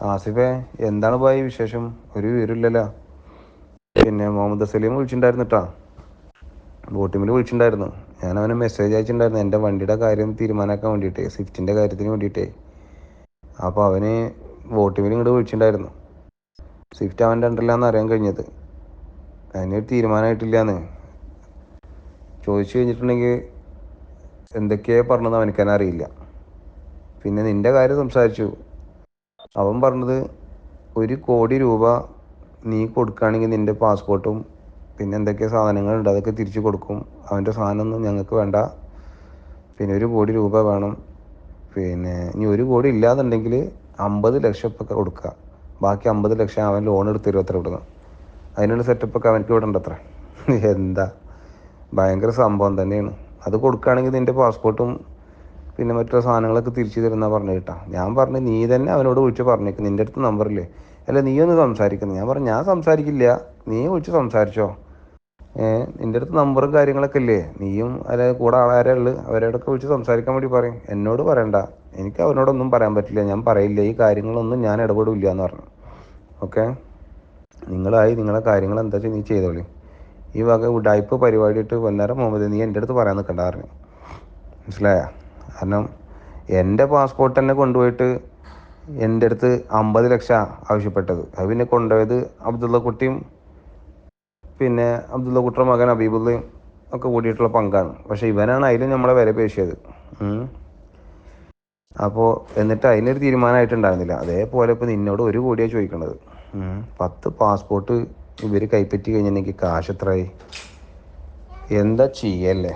ആസിഫേ എന്താണ് പോയി വിശേഷം? ഒരു വിവരമില്ലല്ലോ. പിന്നെ മുഹമ്മദ് സലീം വിളിച്ചിട്ടുണ്ടായിരുന്നു ബോട്ടിമിൽ വിളിച്ചിട്ടുണ്ടായിരുന്നു. ഞാൻ അവന് മെസ്സേജ് അയച്ചിട്ടുണ്ടായിരുന്നു. എന്റെ വണ്ടിയുടെ കാര്യം തീരുമാനമാക്കാൻ വേണ്ടിയിട്ടേ സ്വിഫ്റ്റിന്റെ കാര്യത്തിന് വേണ്ടിയിട്ടേ. അപ്പോൾ അവന് ബോട്ടിമിൽ ഇങ്ങോട്ട് വിളിച്ചിട്ടുണ്ടായിരുന്നു. സ്വിഫ്റ്റ് അവന്റെ ഉണ്ടല്ലാന്ന് അറിയാൻ കഴിഞ്ഞത്. അതിനൊരു തീരുമാനമായിട്ടില്ലാന്ന് ചോദിച്ചു കഴിഞ്ഞിട്ടുണ്ടെങ്കിൽ എന്തൊക്കെയാ പറഞ്ഞത് അവനിക്കാനറിയില്ല പിന്നെ നിന്റെ കാര്യം സംസാരിച്ചു. അവൻ പറഞ്ഞത് ഒരു കോടി രൂപ നീ കൊടുക്കുകയാണെങ്കിൽ നിന്റെ പാസ്പോർട്ടും പിന്നെ എന്തൊക്കെ സാധനങ്ങളുണ്ട് അതൊക്കെ തിരിച്ചു കൊടുക്കും. അവന്റെ സാധനമൊന്നും ഞങ്ങൾക്ക് വേണ്ട. പിന്നെ ഒരു കോടി രൂപ വേണം. പിന്നെ ഇനി ഒരു കോടി ഇല്ലാന്നുണ്ടെങ്കിൽ അമ്പത് ലക്ഷം ഒക്കെ കൊടുക്കുക. ബാക്കി അമ്പത് ലക്ഷം അവൻ ലോൺ എടുത്ത് തരും അത്ര ഇവിടുന്ന് അതിനുള്ള സെറ്റപ്പൊക്കെ അവനക്ക് ഇവിടെ ഉണ്ട് അത്ര എന്താ? ഭയങ്കര സംഭവം തന്നെയാണ്. അത് കൊടുക്കുകയാണെങ്കിൽ നിന്റെ പാസ്പോർട്ടും പിന്നെ മറ്റുള്ള സാധനങ്ങളൊക്കെ തിരിച്ചു തരുന്ന പറഞ്ഞു കേട്ടാ. ഞാൻ പറഞ്ഞു നീ തന്നെ അവനോട് വിളിച്ച് പറഞ്ഞേക്ക്. നിന്റെ അടുത്ത് നമ്പറില്ലേ? അല്ല നീ ഒന്ന് സംസാരിക്കുന്നു ഞാൻ പറഞ്ഞു ഞാൻ സംസാരിക്കില്ല. നീ വിളിച്ച് സംസാരിച്ചോ. ഏഹ് നിന്റെ അടുത്ത് നമ്പറും കാര്യങ്ങളൊക്കെ ഇല്ലേ? നീയും അല്ലെ കൂടെ ആളാരേ ഉള്ളു. അവരോടൊക്കെ വിളിച്ച് സംസാരിക്കാൻ വേണ്ടി പറയും. എന്നോട് പറയണ്ട. എനിക്ക് അവനോടൊന്നും പറയാൻ പറ്റില്ല. ഞാൻ പറയില്ല. ഈ കാര്യങ്ങളൊന്നും ഞാൻ ഇടപെടില്ല എന്ന് പറഞ്ഞു. ഓക്കെ? നിങ്ങളായി നിങ്ങളെ കാര്യങ്ങൾ എന്താ വെച്ചാൽ നീ ചെയ്തോളി. ഈ വക ഉഡായ്പ പരിപാടിയിട്ട് വന്നേരം മുഹമ്മദ് നീ എന്റെ അടുത്ത് പറയാൻ നിൽക്കണ്ട പറഞ്ഞു. മനസ്സിലായ? കാരണം എന്റെ പാസ്പോർട്ട് തന്നെ കൊണ്ടുപോയിട്ട് എന്റെ അടുത്ത് അമ്പത് ലക്ഷം ആവശ്യപ്പെട്ടത്. അത് പിന്നെ കൊണ്ടുപോയത് അബ്ദുള്ള കുട്ടിയും പിന്നെ അബ്ദുള്ള കുട്ടിയുടെ മകൻ അബീബുള്ളയും ഒക്കെ കൂടിയിട്ടുള്ള പങ്കാണ്. പക്ഷേ ഇവനാണ് അതിലും നമ്മളെ വില പേശിയത്. അപ്പോൾ എന്നിട്ട് അതിനൊരു തീരുമാനമായിട്ടുണ്ടായിരുന്നില്ല. അതേപോലെ ഇപ്പോൾ നിന്നോട് ഒരു കോടിയാണ് ചോദിക്കേണ്ടത്. പത്ത് പാസ്പോർട്ട് ഇവർ കൈപ്പറ്റി കഴിഞ്ഞിട്ടുണ്ടെങ്കിൽ കാശ് എത്രയായി എന്താ ചെയ്യല്ലേ?